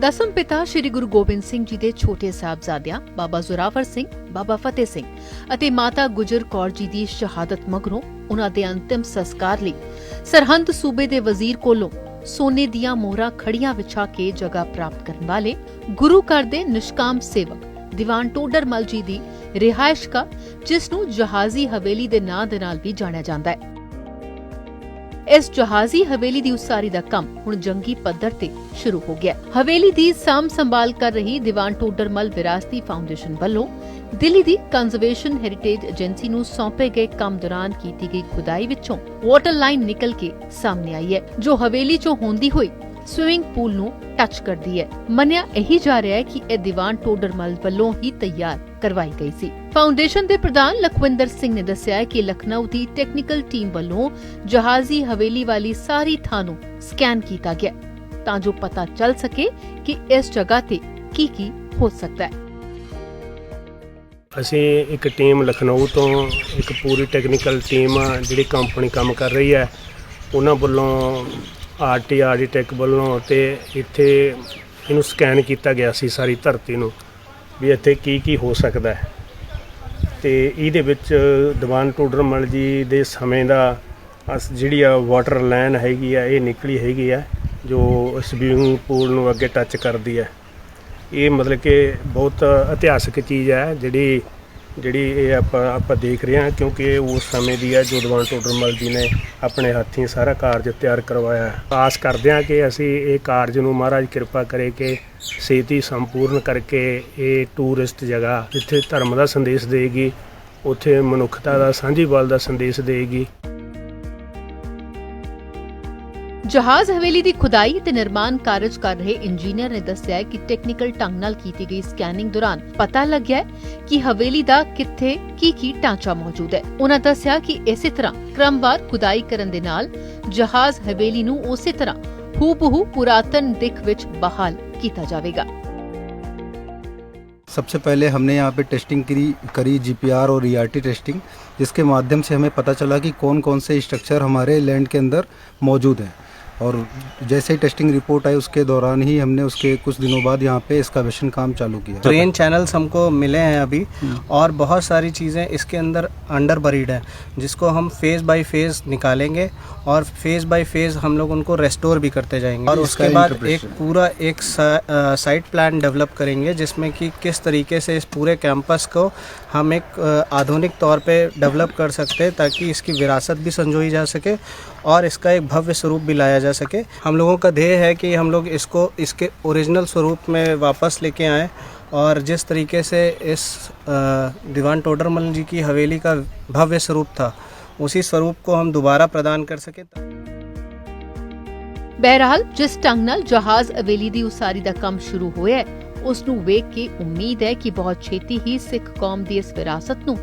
ਦਸਮ ਪਿਤਾ ਸ੍ਰੀ ਗੁਰੂ ਗੋਬਿੰਦ ਸਿੰਘ ਜੀ ਦੇ ਛੋਟੇ ਸਾਹਿਬਜ਼ਾਦਿਆਂ, ਬਾਬਾ ਜ਼ੋਰਾਵਰ ਸਿੰਘ, ਬਾਬਾ ਫਤਿਹ ਸਿੰਘ ਅਤੇ ਮਾਤਾ ਗੁਜਰ ਕੌਰ ਜੀ ਦੀ ਸ਼ਹਾਦਤ ਮਗਰੋਂ ਉਹਨਾਂ ਦੇ ਅੰਤਿਮ ਸੰਸਕਾਰ ਲਈ ਸਰਹੰਦ ਸੂਬੇ ਦੇ ਵਜ਼ੀਰ ਕੋਲੋਂ ਸੋਨੇ ਦੀਆਂ ਮੋਹਰਾਂ ਖੜੀਆਂ ਵਿਛਾ ਕੇ ਜਗ੍ਹਾ ਪ੍ਰਾਪਤ ਕਰਨ ਵਾਲੇ ਗੁਰੂ ਘਰ ਦੇ ਨਿਸ਼ਕਾਮ ਸੇਵਕ ਦੀਵਾਨ ਟੋਡਰਮਲ ਜੀ ਦੀ ਰਿਹਾਇਸ਼ ਕਾ, ਜਿਸ ਨੂੰ ਜਹਾਜ਼ੀ ਹਵੇਲੀ ਦੇ ਨਾਂ ਦੇ ਨਾਲ ਵੀ ਜਾਣਿਆ ਜਾਂਦਾ ਹੈ। ਇਸ ਜਹਾਜ਼ੀ ਹਵੇਲੀ ਦੀ ਉਸਾਰੀ ਦਾ ਕੰਮ ਹੁਣ ਜੰਗੀ ਪੱਧਰ ਤੇ ਸ਼ੁਰੂ ਹੋ ਗਿਆ। ਹਵੇਲੀ ਦੀ ਸਾਂਭ ਸੰਭਾਲ ਕਰ ਰਹੀ ਦੀਵਾਨ ਟੋਡਰਮਲ ਵਿਰਾਸਤੀ ਫਾਊਂਡੇਸ਼ਨ ਵੱਲੋਂ ਦਿੱਲੀ ਦੀ ਕੰਜ਼ਰਵੇਸ਼ਨ ਹੈਰੀਟੇਜ ਏਜੰਸੀ ਨੂੰ ਸੌਂਪੇ ਗਏ ਕੰਮ ਦੌਰਾਨ ਕੀਤੀ ਗਈ ਖੁਦਾਈ ਵਿੱਚੋਂ ਵਾਟਰ ਲਾਈਨ ਨਿਕਲ ਕੇ ਸਾਹਮਣੇ ਆਈ ਹੈ, ਜੋ ਹਵੇਲੀ 'ਚੋਂ ਹੁੰਦੀ ਹੋਈ ਸਵਿਮਿੰਗ ਪੂਲ ਨੂੰ ਟੱਚ ਕਰਦੀ ਹੈ। ਮੰਨਿਆ ਇਹੀ ਜਾ ਰਿਹਾ ਹੈ ਕਿ ਇਹ ਦੀਵਾਨ ਟੋਡਰਮਲ ਵੱਲੋਂ ਹੀ ਤਿਆਰ ਕਰਵਾਈ ਗਈ ਸੀ। ਫਾਊਂਡੇਸ਼ਨ ਦੇ ਪ੍ਰਧਾਨ ਲਖਵਿੰਦਰ ਸਿੰਘ ਨੇ ਦੱਸਿਆ ਕਿ ਲਖਨਊ ਦੀ ਟੈਕਨੀਕਲ ਟੀਮ ਵੱਲੋਂ ਜਹਾਜ਼ੀ ਹਵੇਲੀ ਵਾਲੀ ਸਾਰੀ ਥਾਂ ਨੂੰ ਸਕੈਨ ਕੀਤਾ ਗਿਆ ਤਾਂ ਜੋ ਪਤਾ ਚੱਲ ਸਕੇ ਕਿ ਇਸ ਜਗ੍ਹਾ ਤੇ ਕੀ ਕੀ ਹੋ ਸਕਦਾ ਹੈ। ਅਸੀਂ ਇੱਕ ਟੀਮ ਲਖਨਊ ਤੋਂ ਇੱਕ ਪੂਰੀ ਟੈਕਨੀਕਲ ਟੀਮ ਜਿਹੜੀ ਕੰਪਨੀ ਕੰਮ ਕਰ ਰਹੀ ਹੈ, ਉਹਨਾਂ ਵੱਲੋਂ ਆਰਟੀਆਰ ਟੈਕ ਵੱਲੋਂ ਤੇ ਇੱਥੇ ਇਹਨੂੰ ਸਕੈਨ ਕੀਤਾ ਗਿਆ ਸੀ ਸਾਰੀ ਧਰਤੀ ਨੂੰ ਵੀ ਇੱਥੇ ਕੀ ਕੀ ਹੋ ਸਕਦਾ ਹੈ। ਤੇ ਇਹਦੇ ਵਿੱਚ ਦੀਵਾਨ ਟੋਡਰਮਲ ਜੀ ਦੇ ਸਮੇਂ ਦਾ ਅਸ- ਜਿਹੜੀ ਆ ਵਾਟਰ ਲਾਈਨ ਹੈਗੀ ਆ, ਇਹ ਨਿਕਲੀ ਹੈਗੀ ਆ, ਜੋ ਸਵੀਮਿੰਗ ਪੂਲ ਨੂੰ ਅੱਗੇ ਟੱਚ ਕਰਦੀ ਹੈ ਇਹ ਮਤਲਬ ਕਿ ਬਹੁਤ ਇਤਿਹਾਸਕ ਚੀਜ਼ ਹੈ ਜਿਹੜੀ ਜਿਹੜੀ ਇਹ ਆਪਾਂ ਆਪਾਂ ਦੇਖ ਰਹੇ ਹਾਂ, ਕਿਉਂਕਿ ਇਹ ਉਸ ਸਮੇਂ ਦੀ ਹੈ ਜੋ ਦੀਵਾਨ ਟੋਡਰਮਲ ਜੀ ਨੇ ਆਪਣੇ ਹੱਥੀਂ ਸਾਰਾ ਕਾਰਜ ਤਿਆਰ ਕਰਵਾਇਆ ਆਸ ਕਰਦੇ ਹਾਂ ਕਿ ਅਸੀਂ ਇਹ ਕਾਰਜ ਨੂੰ ਮਹਾਰਾਜ ਕਿਰਪਾ ਕਰੇ ਕਿ ਛੇਤੀ ਸੰਪੂਰਨ ਕਰਕੇ ਇਹ ਟੂਰਿਸਟ ਜਗ੍ਹਾ ਜਿੱਥੇ ਧਰਮ ਦਾ ਸੰਦੇਸ਼ ਦੇਗੀ, ਉੱਥੇ ਮਨੁੱਖਤਾ ਦਾ, ਸਾਂਝੀ ਬਲ ਦਾ ਸੰਦੇਸ਼ ਦੇਗੀ ਜਹਾਜ਼ ਹਵੇਲੀ ਦੀ ਖੁਦਾਈ ਤੇ ਨਿਰਮਾਣ ਕਾਰਜ ਕਰ ਰਹੇ ਇੰਜੀਨੀਅਰ ਨੇ ਦੱਸਿਆ ਹੈ ਕਿ ਟੈਕਨੀਕਲ ਢੰਗ ਨਾਲ ਕੀਤੀ ਗਈ ਸਕੈਨਿੰਗ ਦੌਰਾਨ ਪਤਾ ਲੱਗਿਆ ਹੈ ਕਿ ਹਵੇਲੀ ਦਾ ਕਿੱਥੇ ਕੀ ਕੀ ਢਾਂਚਾ ਮੌਜੂਦ ਹੈ ਉਹਨਾਂ ਦੱਸਿਆ ਕਿ ਇਸੇ ਤਰ੍ਹਾਂ ਕ੍ਰਮਵਾਰ ਖੁਦਾਈ ਕਰਨ ਦੇ ਨਾਲ ਜਹਾਜ਼ ਹਵੇਲੀ ਨੂੰ ਉਸੇ ਤਰ੍ਹਾਂ ਹੂਬਹੂ ਪੁਰਾਤਨ ਦਿੱਖ ਵਿੱਚ ਬਹਾਲ ਕੀਤਾ ਜਾਵੇਗਾ सबसे पहले हमने यहाँ पे टेस्टिंग करी करी जीपीआर और ईआरटी टेस्टिंग जिसके माध्यम से हमें पता चला कि कौन कौन से स्ट्रक्चर हमारे लैंड के अंदर मौजूद हैं और जैसे ही टेस्टिंग रिपोर्ट आई उसके दौरान ही हमने उसके कुछ दिनों बाद यहाँ पे एक्सकावेशन काम चालू किया। ट्रेन चैनल्स हमको मिले हैं अभी और बहुत सारी चीज़ें इसके अंदर अंडर बरीड है जिसको हम फ़ेज़ बाय फ़ेज़ निकालेंगे और फ़ेज़ बाय फ़ेज़ हम लोग उनको रेस्टोर भी करते जाएँगे। और उसके बाद एक पूरा एक साइट प्लान डेवलप करेंगे जिसमें कि किस तरीके से इस पूरे कैंपस को हम एक आधुनिक तौर पे डेवलप कर सकते हैं ताकि इसकी विरासत भी संजोई जा सके और इसका एक भव्य स्वरूप भी लाया जा सके हम लोगों का ध्येय है कि हम लोग इसको इसके ओरिजिनल स्वरूप में वापस लेके आएँ और जिस तरीके से इस अ, दीवान टोडरमल जी की हवेली का भव्य स्वरूप था उसी स्वरूप को हम दोबारा प्रदान कर सके ਬਹਰਹਾਲ ਜਿਸ ਢੰਗ ਨਾਲ ਜਹਾਜ਼ ਹਵੇਲੀ ਦੀ ਉਸਾਰੀ ਦਾ ਕੰਮ ਸ਼ੁਰੂ ਹੋਇਆ ਹੈ ਉਸ ਨੂੰ ਵੇਖ ਕੇ ਉਮੀਦ ਹੈ ਕਿ ਬਹੁਤ ਛੇਤੀ ਹੀ ਸਿੱਖ ਕੌਮ ਦੀ ਇਸ ਵਿਰਾਸਤ ਨੂੰ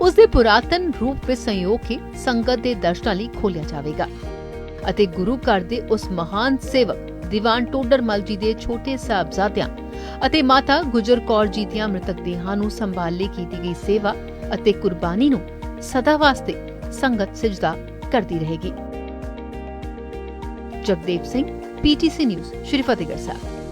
ਉਸ ਦੇ ਪੁਰਾਤਨ ਰੂਪ ਵਿੱਚ ਸੰਯੋਗ ਕੇ ਸੰਗਤ ਦੇ ਦਰਸ਼ਨਾਂ ਲਈ ਖੋਲਿਆ ਜਾਵੇਗਾ ਅਤੇ ਗੁਰੂ ਘਰ ਦੇ ਉਸ ਮਹਾਨ ਸੇਵਕ ਦੀਵਾਨ ਟੋਡਰਮਲ ਜੀ ਦੇ ਛੋਟੇ ਸਾਹਿਬਜ਼ਾਦਿਆਂ ਅਤੇ ਮਾਤਾ ਗੁਜਰ ਕੌਰ ਜੀ ਦੀਆਂ ਮ੍ਰਿਤਕ ਦੇਹਾਂ ਨੂੰ ਸੰਭਾਲ ਲਈ ਕੀਤੀ ਗਈ ਸੇਵਾ ਅਤੇ ਕੁਰਬਾਨੀ ਨੂੰ ਸਦਾ ਵਾਸਤੇ ਸੰਗਤ ਸਜਦਾ ਕਰਦੀ ਰਹੇਗੀ। Jagdev Singh PTC news, Shri Fatehgarh Sahib.